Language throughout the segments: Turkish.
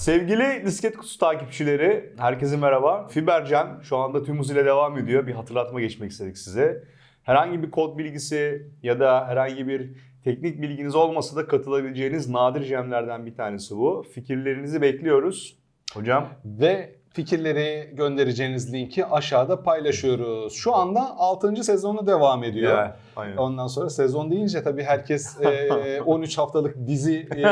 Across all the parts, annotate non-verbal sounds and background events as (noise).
Sevgili disket kutusu takipçileri, herkese merhaba. Fibercam şu anda tüm hızıyla devam ediyor. Bir hatırlatma geçmek istedik size. Herhangi bir kod bilgisi ya da herhangi bir teknik bilginiz olmasa da katılabileceğiniz nadir jemlerden bir tanesi bu. Fikirlerinizi bekliyoruz. Hocam Ve fikirleri göndereceğiniz linki aşağıda paylaşıyoruz. Şu anda 6. sezonu devam ediyor. Ya, aynen. Ondan sonra sezon deyince tabii herkes (laughs) e, 13 haftalık dizi e,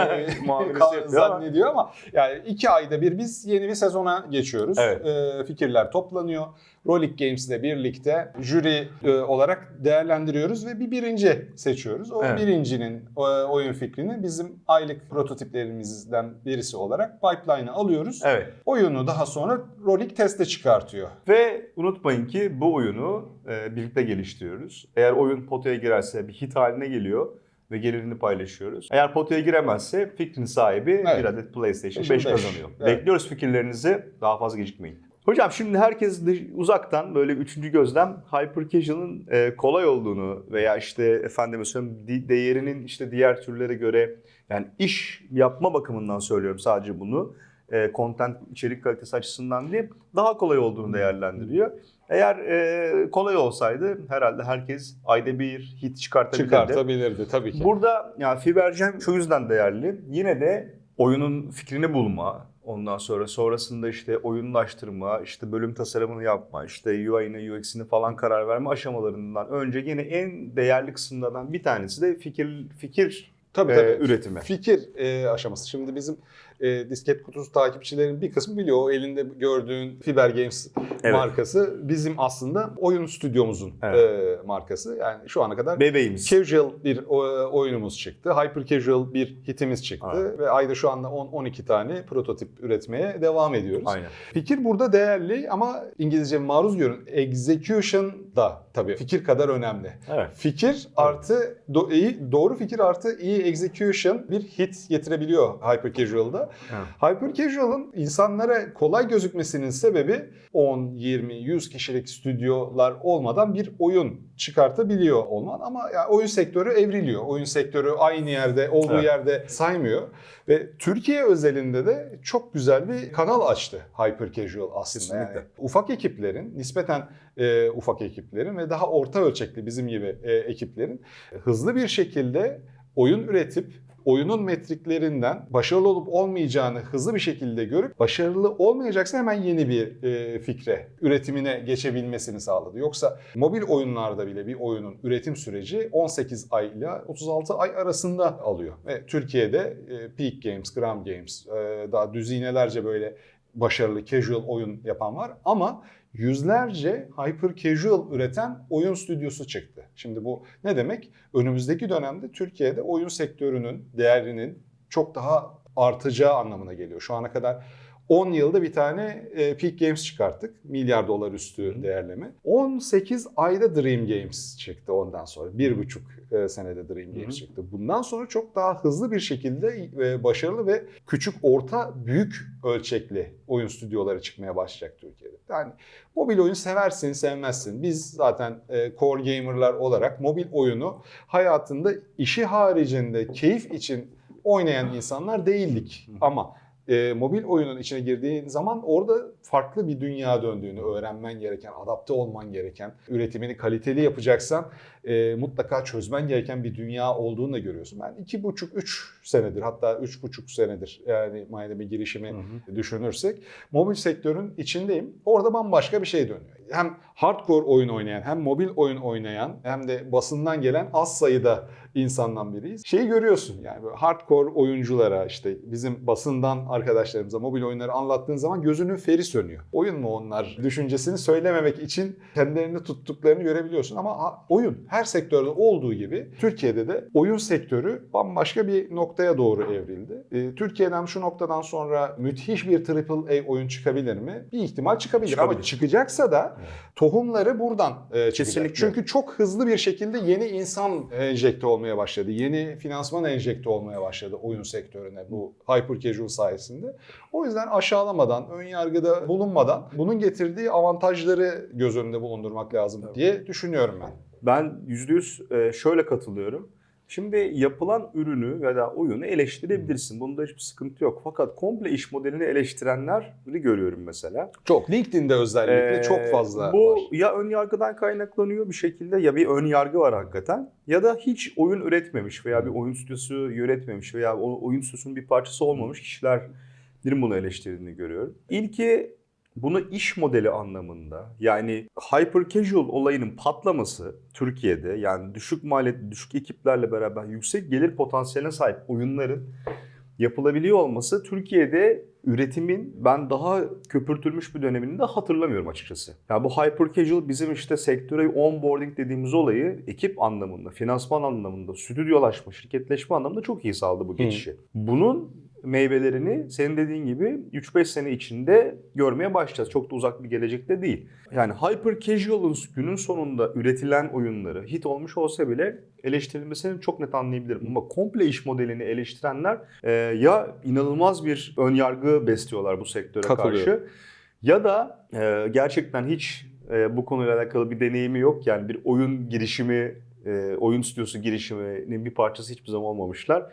(laughs) zannediyor ama yani iki ayda bir biz yeni bir sezona geçiyoruz. Evet. E, fikirler toplanıyor. Rolik Games ile birlikte jüri e, olarak değerlendiriyoruz ve bir birinci seçiyoruz. O Evet. birincinin e, oyun fikrini bizim aylık prototiplerimizden birisi olarak pipeline'a alıyoruz. Evet. Oyunu daha sonra Rolik teste çıkartıyor. Ve unutmayın ki bu oyunu e, birlikte geliştiriyoruz. Eğer oyun potaya girerse bir hit haline geliyor ve gelirini paylaşıyoruz. Eğer potaya giremezse fikrin sahibi Evet. bir adet PlayStation 5 PlayStation 5. kazanıyor. Evet. Bekliyoruz fikirlerinizi. Daha fazla gecikmeyin. Hocam şimdi herkes uzaktan böyle üçüncü gözlem hyper casual'ın e, kolay olduğunu veya işte efendime söyleyeyim değerinin işte diğer türlere göre yani iş yapma bakımından söylüyorum sadece bunu. E, content içerik kalitesi açısından değil daha kolay olduğunu değerlendiriyor. Eğer e, kolay olsaydı herhalde herkes ayda bir hit çıkartabilirdi. Çıkartabilirdi tabii ki. Burada yani Fibercam şu yüzden değerli. Yine de oyunun fikrini bulma, ondan sonra sonrasında işte oyunlaştırma, işte bölüm tasarımını yapma, işte UI'ine, UX'ini falan karar verme aşamalarından önce yine en değerli kısımlardan bir tanesi de fikir fikir Tabii e, tabii. üretimi. Fikir e, aşaması. Şimdi bizim e, disket kutusu takipçilerin bir kısmı biliyor. O elinde gördüğün Fiber Games Evet. markası bizim aslında oyun stüdyomuzun Evet. e, markası. Yani şu ana kadar Bebeğimiz. casual bir o- oyunumuz çıktı. Hyper casual bir hitimiz çıktı. Evet. Ve ayda şu anda 10-12 tane prototip üretmeye devam ediyoruz. Aynen. Fikir burada değerli ama İngilizce maruz görün. Execution da tabii fikir kadar önemli. Evet. Fikir artı do- iyi, doğru fikir artı iyi execution bir hit getirebiliyor Hyper Casual'da. Evet. Hyper Casual'ın insanlara kolay gözükmesinin sebebi 10, 20, 100 kişilik stüdyolar olmadan bir oyun çıkartabiliyor olman ama yani oyun sektörü evriliyor. Oyun sektörü aynı yerde, olduğu Evet. yerde saymıyor ve Türkiye özelinde de çok güzel bir kanal açtı Hyper Casual aslında. Yani ufak ekiplerin, nispeten e, ufak ekiplerin ve daha orta ölçekli bizim gibi e, ekiplerin hızlı bir şekilde oyun üretip oyunun metriklerinden başarılı olup olmayacağını hızlı bir şekilde görüp başarılı olmayacaksa hemen yeni bir e, fikre, üretimine geçebilmesini sağladı. Yoksa mobil oyunlarda bile bir oyunun üretim süreci 18 ay ile 36 ay arasında alıyor. Ve Türkiye'de e, Peak Games, Gram Games, e, daha düzinelerce böyle başarılı casual oyun yapan var ama yüzlerce hyper casual üreten oyun stüdyosu çıktı. Şimdi bu ne demek? Önümüzdeki dönemde Türkiye'de oyun sektörünün değerinin çok daha artacağı anlamına geliyor. Şu ana kadar 10 yılda bir tane e, Peak Games çıkarttık. Milyar dolar üstü değerleme. 18 ayda Dream Games çıktı ondan sonra. Bir buçuk e, senede Dream Games Hı hı. çıktı. Bundan sonra çok daha hızlı bir şekilde e, başarılı ve küçük, orta, büyük ölçekli oyun stüdyoları çıkmaya başlayacak Türkiye'de. Yani mobil oyun seversin, sevmezsin. Biz zaten e, core gamerlar olarak mobil oyunu hayatında işi haricinde keyif için oynayan insanlar değildik. Ama e, mobil oyunun içine girdiğin zaman orada farklı bir dünya döndüğünü öğrenmen gereken, adapte olman gereken, üretimini kaliteli yapacaksan e, mutlaka çözmen gereken bir dünya olduğunu da görüyorsun. Ben iki buçuk, üç senedir hatta üç buçuk senedir yani Miami girişimi Hı hı. düşünürsek mobil sektörün içindeyim. Orada bambaşka bir şey dönüyor. Hem hardcore oyun oynayan hem mobil oyun oynayan hem de basından gelen az sayıda insandan biriyiz. Şeyi görüyorsun yani böyle hardcore oyunculara işte bizim basından arkadaşlarımıza mobil oyunları anlattığın zaman gözünün feri sönüyor. Oyun mu onlar düşüncesini söylememek için kendilerini tuttuklarını görebiliyorsun ama oyun her sektörde olduğu gibi Türkiye'de de oyun sektörü bambaşka bir noktaya doğru evrildi. Ee, Türkiye'den şu noktadan sonra müthiş bir AAA oyun çıkabilir mi? Bir ihtimal çıkabilir, ama Çıkabilir. çıkacaksa da tohumları buradan e. Kesinlikle. Çünkü çok hızlı bir şekilde yeni insan enjekte olmaya başladı. Yeni finansman enjekte olmaya başladı oyun sektörüne bu hyper casual sayesinde. O yüzden aşağılamadan, ön yargıda bulunmadan bunun getirdiği avantajları göz önünde bulundurmak lazım diye düşünüyorum ben. Ben %100 e, şöyle katılıyorum. Şimdi yapılan ürünü ya da oyunu eleştirebilirsin. Bunda hiçbir sıkıntı yok. Fakat komple iş modelini eleştirenleri görüyorum mesela. Çok. LinkedIn'de özellikle Ee, çok fazla Bu var. ya ön yargıdan kaynaklanıyor bir şekilde ya bir ön yargı var hakikaten ya da hiç oyun üretmemiş veya bir oyun stüdyosu yönetmemiş veya o oyun stüdyosunun bir parçası olmamış kişilerin bunu eleştirdiğini görüyorum. İlki bunu iş modeli anlamında yani hyper casual olayının patlaması Türkiye'de yani düşük maliyetli düşük ekiplerle beraber yüksek gelir potansiyeline sahip oyunların yapılabiliyor olması Türkiye'de üretimin ben daha köpürtülmüş bir dönemini de hatırlamıyorum açıkçası. Yani bu hyper casual bizim işte sektöre onboarding dediğimiz olayı ekip anlamında, finansman anlamında, stüdyolaşma, şirketleşme anlamında çok iyi sağladı bu geçişi. Bunun meyvelerini senin dediğin gibi 3-5 sene içinde görmeye başlayacağız. Çok da uzak bir gelecekte değil. Yani hyper casual'ın günün sonunda üretilen oyunları hit olmuş olsa bile eleştirilmesini çok net anlayabilirim. Ama komple iş modelini eleştirenler e, ya inanılmaz bir ön yargı besliyorlar bu sektöre Katılıyorum. karşı ya da e, gerçekten hiç e, bu konuyla alakalı bir deneyimi yok. Yani bir oyun girişimi, e, oyun stüdyosu girişiminin bir parçası hiçbir zaman olmamışlar.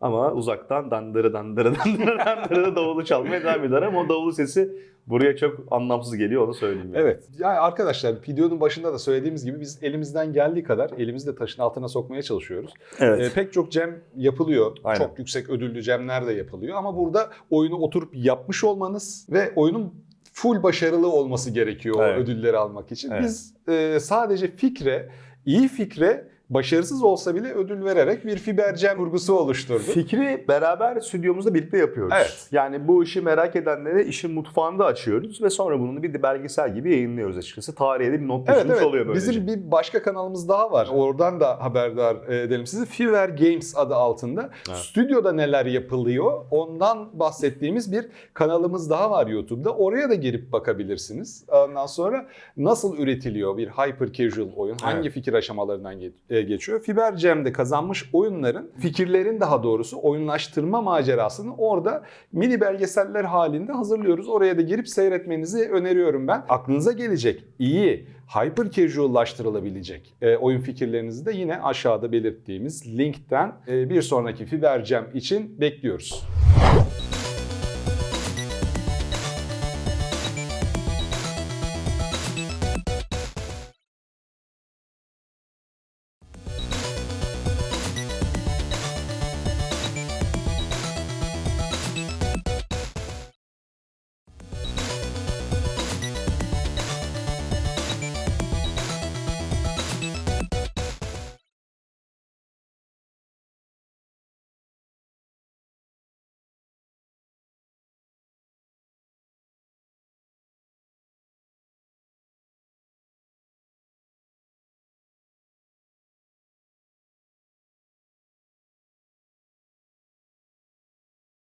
Ama uzaktan dandırı dandırı (laughs) dandırı dandırı davulu çalmaya devam eder ama o davul sesi buraya çok anlamsız geliyor onu söyleyeyim. yani. Evet. Yani arkadaşlar videonun başında da söylediğimiz gibi biz elimizden geldiği kadar elimizi de taşın altına sokmaya çalışıyoruz. Evet. Ee, pek çok cem yapılıyor. Aynen. Çok yüksek ödüllü cemler de yapılıyor ama burada oyunu oturup yapmış olmanız ve oyunun full başarılı olması gerekiyor Evet. ödülleri almak için. Evet. Biz e, sadece fikre, iyi fikre başarısız olsa bile ödül vererek bir fiber cem kurgusu oluşturduk. Fikri beraber stüdyomuzda birlikte yapıyoruz. Evet. Yani bu işi merak edenlere işin mutfağında açıyoruz ve sonra bunu bir de belgesel gibi yayınlıyoruz açıkçası. Tarihe de bir not Evet düşmüş evet. oluyor böylece. Bizim bir başka kanalımız daha var. Oradan da haberdar edelim sizi. Fever Games adı altında. Evet. Stüdyoda neler yapılıyor ondan bahsettiğimiz bir kanalımız daha var YouTube'da. Oraya da girip bakabilirsiniz. Ondan sonra nasıl üretiliyor bir hyper casual oyun? Hangi fikir aşamalarından ge- e, geçiyor? Fiber Jam'de kazanmış oyunların, fikirlerin daha doğrusu oyunlaştırma macerasını orada mini belgeseller halinde hazırlıyoruz. Oraya da girip seyretmenizi öneriyorum ben. Aklınıza gelecek iyi, hyper casual'laştırılabilecek e, oyun fikirlerinizi de yine aşağıda belirttiğimiz linkten e, bir sonraki Fiber Jam için bekliyoruz.